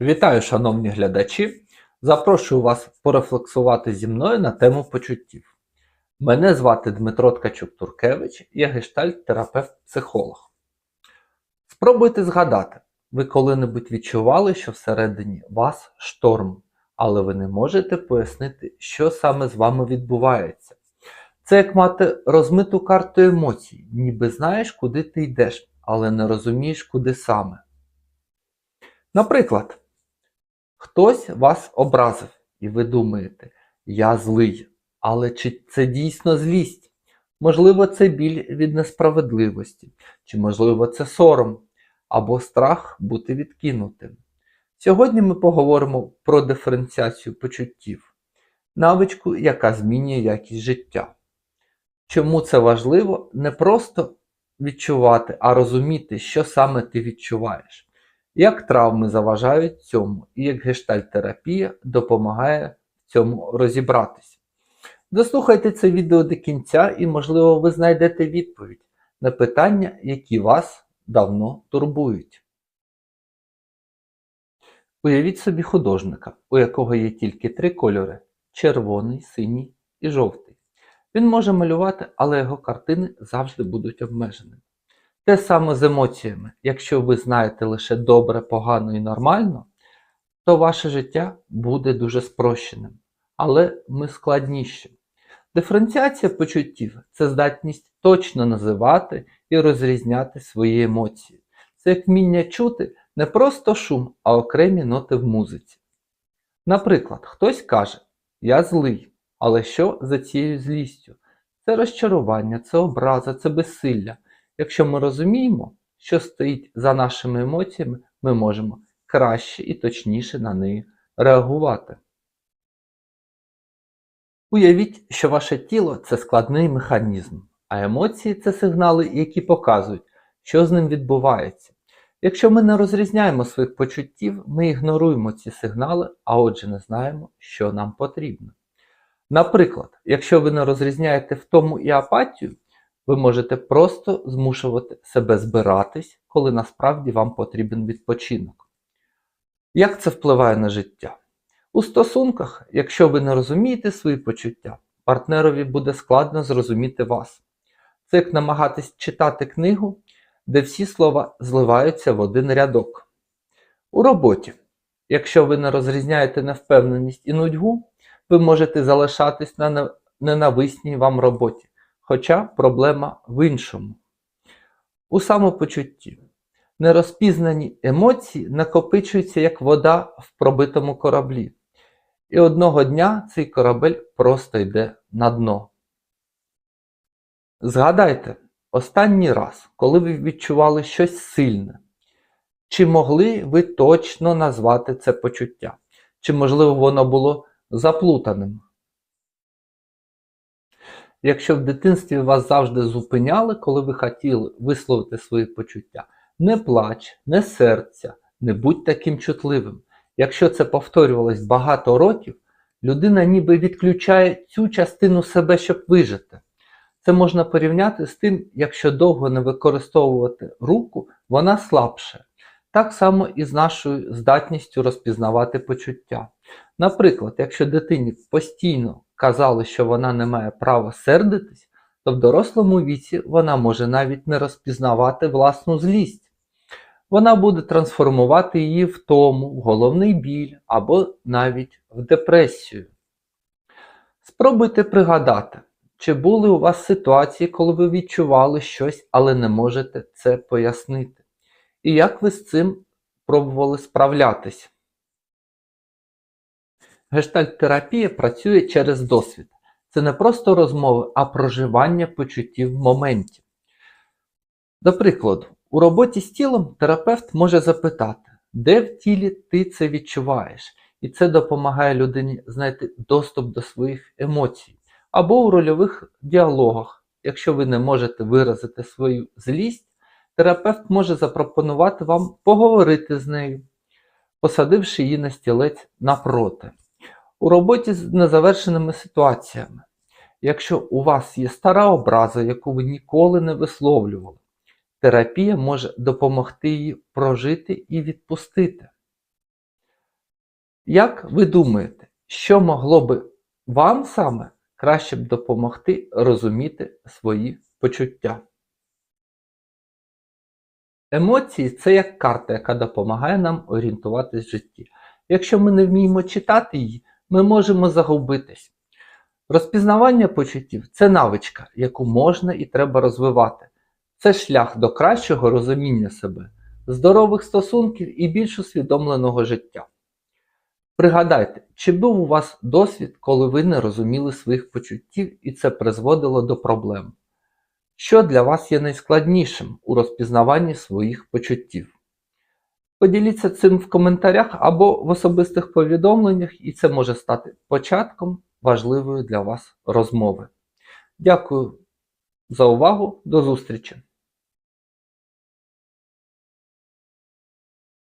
Вітаю, шановні глядачі! Запрошую вас порефлексувати зі мною на тему почуттів. Мене звати Дмитро Ткачук-Туркевич, я гештальт-терапевт-психолог. Спробуйте згадати, ви коли-небудь відчували, що всередині вас шторм, але ви не можете пояснити, що саме з вами відбувається. Це як мати розмиту карту емоцій, ніби знаєш, куди ти йдеш, але не розумієш, куди саме. Наприклад, хтось вас образив, і ви думаєте, я злий, але чи це дійсно злість? Можливо, це біль від несправедливості, чи можливо це сором або страх бути відкинутим. Сьогодні ми поговоримо про диференціацію почуттів, навичку, яка змінює якість життя. Чому це важливо не просто відчувати, а розуміти, що саме ти відчуваєш, як травми заважають цьому, і як гештальтерапія допомагає в цьому розібратися. Дослухайте це відео до кінця, і, можливо, ви знайдете відповідь на питання, які вас давно турбують. Уявіть собі художника, у якого є тільки три кольори червоний, синій і жовтий. Він може малювати, але його картини завжди будуть обмеженими. Те саме з емоціями. Якщо ви знаєте лише добре, погано і нормально, то ваше життя буде дуже спрощеним, але ми складніші. Диференціація почуттів це здатність точно називати і розрізняти свої емоції. Це як вміння чути не просто шум, а окремі ноти в музиці. Наприклад, хтось каже, я злий, але що за цією злістю? Це розчарування, це образа, це безсилля. Якщо ми розуміємо, що стоїть за нашими емоціями, ми можемо краще і точніше на неї реагувати. Уявіть, що ваше тіло це складний механізм, а емоції це сигнали, які показують, що з ним відбувається. Якщо ми не розрізняємо своїх почуттів, ми ігноруємо ці сигнали, а отже не знаємо, що нам потрібно. Наприклад, якщо ви не розрізняєте втому і апатію, ви можете просто змушувати себе збиратись, коли насправді вам потрібен відпочинок. Як це впливає на життя? У стосунках, якщо ви не розумієте свої почуття, партнерові буде складно зрозуміти вас. Це як намагатись читати книгу, де всі слова зливаються в один рядок. У роботі, якщо ви не розрізняєте невпевненість і нудьгу, ви можете залишатись на ненависній вам роботі, хоча проблема в іншому. У самопочутті. Нерозпізнані емоції накопичуються як вода в пробитому кораблі. І одного дня цей корабель просто йде на дно. Згадайте, останній раз, коли ви відчували щось сильне, чи могли ви точно назвати це почуття? Чи, можливо, воно було заплутаним? Якщо в дитинстві вас завжди зупиняли, коли ви хотіли висловити свої почуття, не плач, не серця, не будь таким чутливим. Якщо це повторювалось багато років, людина ніби відключає цю частину себе, щоб вижити. Це можна порівняти з тим, якщо довго не використовувати руку, вона слабше. Так само і з нашою здатністю розпізнавати почуття. Наприклад, якщо дитині постійно казали, що вона не має права сердитись, то в дорослому віці вона може навіть не розпізнавати власну злість. Вона буде трансформувати її в тому, в головний біль або навіть в депресію. Спробуйте пригадати, чи були у вас ситуації, коли ви відчували щось, але не можете це пояснити. І як ви з цим пробували справлятись? Гештальт-терапія працює через досвід. Це не просто розмови, а проживання почуттів в моменті. До прикладу, у роботі з тілом терапевт може запитати, де в тілі ти це відчуваєш, і це допомагає людині знайти доступ до своїх емоцій. Або у рольових діалогах, якщо ви не можете виразити свою злість, терапевт може запропонувати вам поговорити з нею, посадивши її на стілець напроти. У роботі з незавершеними ситуаціями. Якщо у вас є стара образа, яку ви ніколи не висловлювали, терапія може допомогти її прожити і відпустити. Як ви думаєте, що могло би вам саме краще б допомогти розуміти свої почуття? Емоції це як карта, яка допомагає нам орієнтуватись в житті. Якщо ми не вміємо читати її, ми можемо загубитись. Розпізнавання почуттів це навичка, яку можна і треба розвивати. Це шлях до кращого розуміння себе, здорових стосунків і більш усвідомленого життя. Пригадайте, чи був у вас досвід, коли ви не розуміли своїх почуттів і це призводило до проблем? Що для вас є найскладнішим у розпізнаванні своїх почуттів? Поділіться цим в коментарях або в особистих повідомленнях, і це може стати початком важливої для вас розмови. Дякую за увагу, до зустрічі!